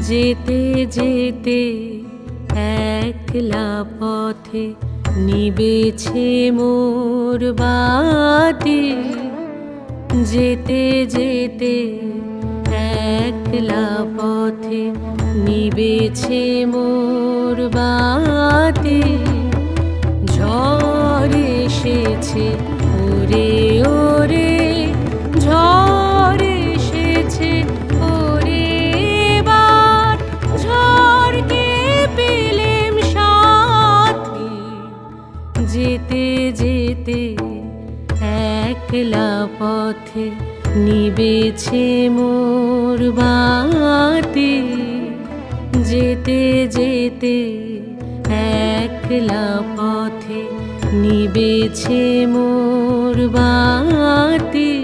যেতে যেতে একলা পথে নিবেছে মোর বাতি যেতে যেতে একলা পথে নিবেছে মোর বাতি ঝড় এসেছে একলা পথে নিবেছে মোর বাতি। যেতে যেতে একলা পথে নিবেছে মোর বাতি।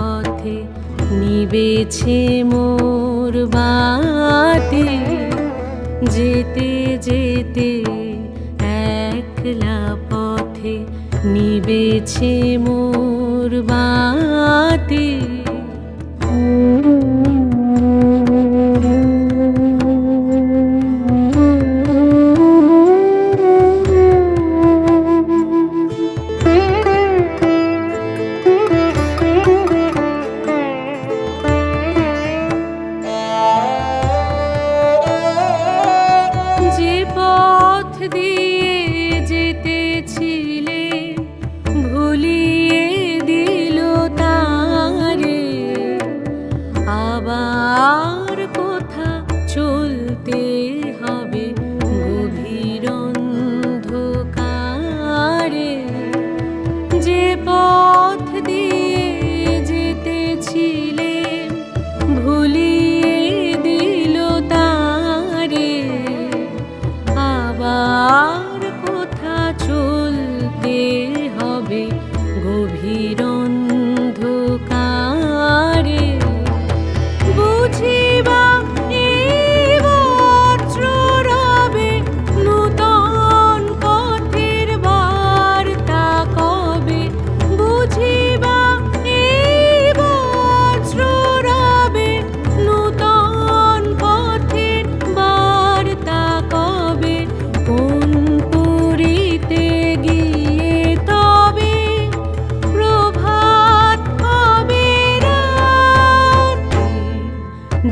পথে নিবেছে মোর বাটে। যেতে যেতে একলা পথে নিবেছে মোর বাতি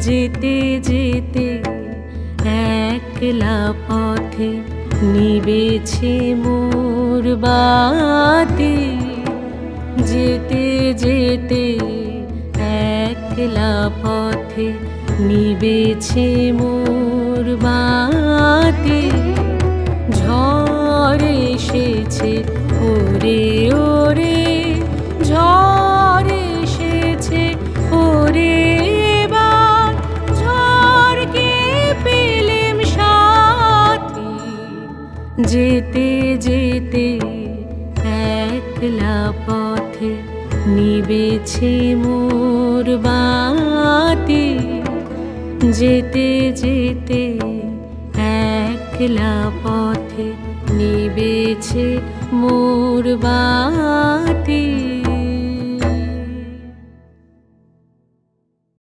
যেতে যেতে একলা পথে নিবেছে মোর বাতি। যেতে যেতে একলা পথে নিবেছে মোর বাতি। যেতে যেতে একলা পথে নিবেছে মোর বাতি। যেতে যেতে একলা পথে নিবেছে মোর বাতি।